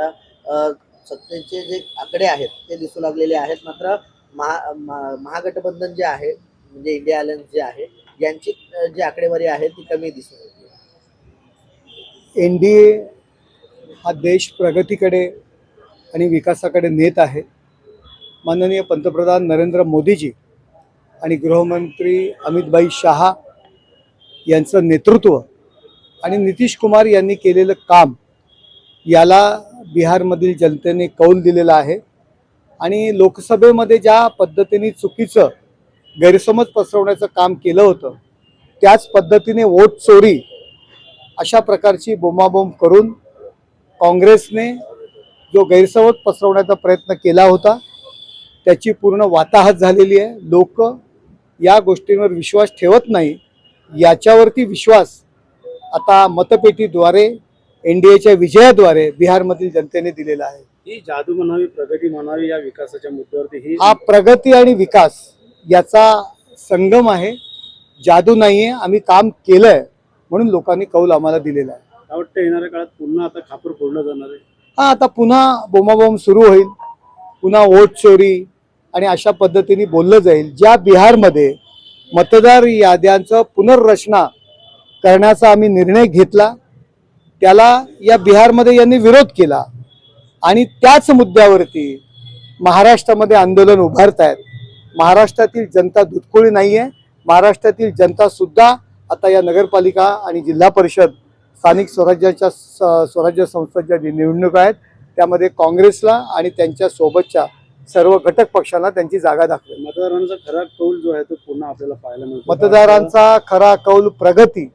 आता सत्तेचे जे आकडे आहेत ते दिसू लागलेले आहेत. मात्र महा महागठबंधन जे आहे म्हणजे इंडिया अलायन्स जे आहे यांची जी आकडेवारी आहे ती कमी दिसून येते एन डी ए हा देश प्रगतीकडे आणि विकासाकडे नेत आहे. माननीय पंतप्रधान नरेंद्र मोदीजी आणि गृहमंत्री अमितभाई शहा यांचं नेतृत्व आणि नितीश कुमार यांनी केलेलं काम याला बिहारमधील जनतेने कौल दिलेला आहे. आणि लोकसभेमध्ये ज्या पद्धतीने चुकीचं गैरसमज पसरवण्याचं काम केलं होतं त्याच पद्धतीने वोट चोरी अशा प्रकारची बोंबाबोंब करून काँग्रेसने जो गैरसमज पसरवण्याचा प्रयत्न केला होता त्याची पूर्ण वाताहत झालेली आहे. लोक या गोष्टींवर विश्वास ठेवत नाही. याच्यावरती विश्वास आता मतपेटीद्वारे एन डी एच्या विजयाद्वारे बिहारमधील जनतेने दिलेला आहे. ही जादू म्हणावी प्रगती म्हणावी या विकासाच्या मुद्द्यावरती ही हा प्रगती आणि विकास याचा संगम आहे. जादू नाही आहे आम्ही काम केलं आहे म्हणून लोकांनी कौल आम्हाला दिलेला आहे. काय वाटतं येणाऱ्या काळात पुन्हा आता खापर फोडलं जाणार आहे? हा आता पुन्हा बोमाबोम सुरू होईल. पुन्हा वोट चोरी आणि अशा पद्धतीने बोललं जाईल. ज्या बिहारमध्ये मतदार याद्यांचं पुनर्रचना करण्याचा आम्ही निर्णय घेतला त्याला या बिहारमध्ये यांनी विरोध केला. आणि त्याच मुद्द्यावरती महाराष्ट्रामध्ये आंदोलन उभारत आहेत महाराष्ट्रातील जनता दुधखोळी नाही आहे महाराष्ट्रातील जनता सुद्धा आता या नगरपालिका आणि जिल्हा परिषद स्थानिक स्वराज्याच्या स्वराज्य संस्थांच्या जी निवडणुका आहेत त्यामध्ये काँग्रेसला आणि त्यांच्या सोबतच्या सर्व घटक पक्षांना त्यांची जागा दाखवेल. मतदारांचा खरा कौल जो आहे तो पुन्हा आपल्याला पाहायला मिळतो. मतदारांचा खरा कौल प्रगती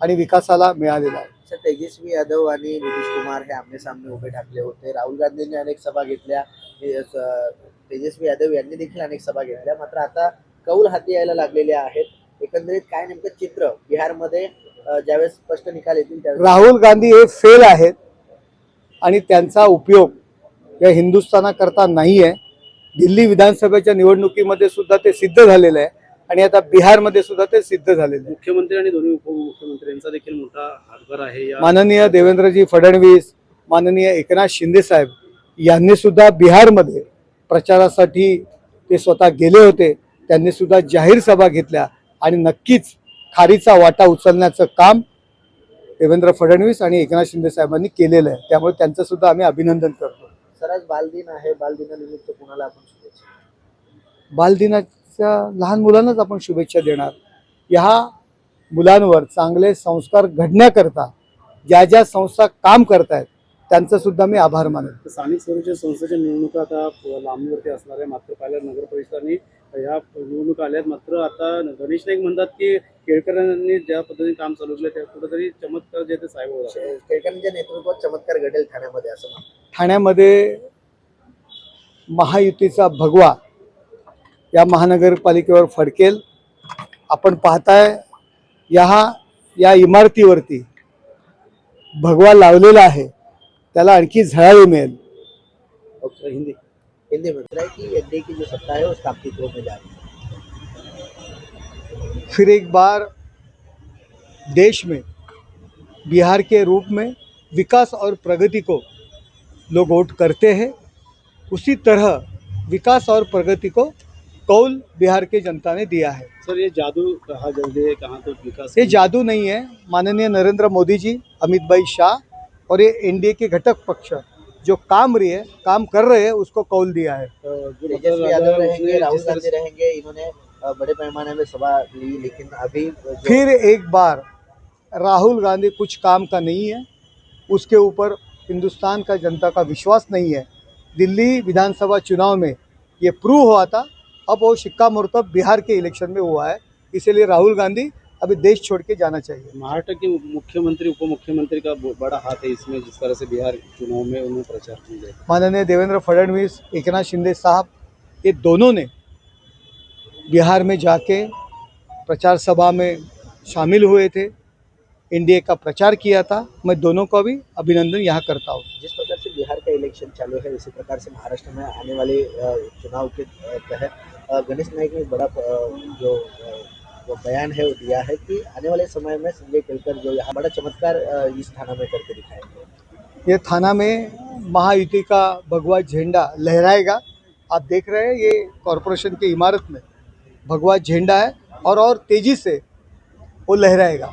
आणि विकासाला मिळालेला आहे. सर तेजस्वी यादव आणि नितीश कुमार हे आमने सामने उभे ठाकले होते. राहुल गांधींनी अनेक सभा घेतल्या. तेजस्वी यादव यांनी देखील अनेक सभा घेतल्या. मात्र आता कौल हाती यायला लागलेले आहेत. एकंदरीत काय नेमकं चित्र बिहारमध्ये ज्यावेळेस स्पष्ट निकाल येतील त्यावेळेस राहुल गांधी हे फेल आहेत आणि त्यांचा उपयोग या हिंदुस्थानाकरता नाही आहे दिल्ली विधानसभेच्या निवडणुकीमध्ये सुद्धा ते सिद्ध झालेलं आहे. आणि आता बिहारमध्ये सुद्धा ते सिद्ध झालेलं मुख्यमंत्री आणि दोन्ही उपमुख्यमंत्र्यांचा देखील मोठा हातभार आहे या माननीय देवेंद्रजी फडणवीस माननीय एकनाथ शिंदे साहेब यांनी सुद्धा बिहारमध्ये प्रचारासाठी ते स्वतः गेले होते. त्यांनी सुद्धा जाहीर सभा घेतल्या आणि नक्कीच खारीचा वाटा उचलण्याचं काम देवेंद्र फडणवीस आणि एकनाथ शिंदे साहेबांनी केलेलं आहे. त्यामुळे त्यांचं सुद्धा आम्ही अभिनंदन करतो. सर आज बालदिन आहे. बालदिनानिमित्त कुणाला आपण शुभेच्छा बालदिनाच्या लहान मुलांनाच आपण शुभेच्छा देणार. ह्या मुलांवर चांगले संस्कार घडण्याकरता ज्या ज्या संस्था काम करतायत त्यांचं सुद्धा मी आभार मानेन. स्थानिक स्वराज्य संस्थेच्या निवडणुका आता लांबीवरती असणार आहे मात्र पहिल्या नगर परिषदांनी ह्या निवडणुका आल्यात. मात्र आता गणेश नाईक म्हणतात की केळकरांनी ज्या पद्धतीने काम चालू केलं त्या कुठेतरी चमत्कार जे ते साहेब. टिळकांच्या नेतृत्वात चमत्कार घडेल ठाण्यामध्ये असं म्हणतात. ठाण्यामध्ये महायुतीचा भगवा या महानगरपालिकेवर फडकेल. आपण पाहताय या या इमारतीवरती भगवा लावलेला आहे. त्याला आणखी झळाळी मिळेल. ओके, हिंदी हिंदी में है कि एनडीए की जो सत्ता है उसका अस्तित्व में जा रही है फिर एक बार देश में बिहार के रूप में विकास और प्रगति को लोग वोट करते हैं। उसी तरह विकास और प्रगति को कौल बिहार के जनता ने दिया है। सर ये जादू कहा जल्दी है? कहाँ तो विकास ये जादू नहीं है। माननीय नरेंद्र मोदी जी अमित भाई शाह और ये एनडीए के घटक पक्ष जो काम रही है काम कर रहे हैं उसको कौल दिया है। तेजस्वी यादव रहेंगे राहुल गांधी रहेंगे इन्होंने बड़े पैमाने में सभा ली लेकिन अभी फिर एक बार राहुल गांधी कुछ काम का नहीं है उसके ऊपर हिंदुस्तान का जनता का विश्वास नहीं है। दिल्ली विधानसभा चुनाव में ये प्रूव हुआ था अब वो शिक्का मुर्तब बिहार के इलेक्शन में हुआ है इसीलिए राहुल गांधी अभी देश छोड़ के जाना चाहिए। महाराष्ट्र के मुख्यमंत्री उप मुख्यमंत्री का बड़ा हाथ है इसमें जिस तरह से बिहार चुनाव में उन्होंने प्रचार किया माननीय देवेंद्र फडणवीस एकनाथ शिंदे साहब ये दोनों ने बिहार में जाके प्रचार सभा में शामिल हुए थे। एनडीए का प्रचार किया था। मैं दोनों का भी अभिनंदन यहाँ करता हूँ। जिस प्रकार से बिहार का इलेक्शन चालू है उसी प्रकार से महाराष्ट्र में आने वाले चुनाव के तहत गणेश नाइक ने बड़ा जो वो बयान है, वो दिया है कि आने वाले समय में संजय केलकर जो यहाँ बड़ा चमत्कार इस थाना में करके दिखाएँगे। ये थाना में महायुति का भगवा झंडा लहराएगा। आप देख रहे हैं, ये कॉरपोरेशन की इमारत में भगवा झंडा है और और तेज़ी से वो लहराएगा।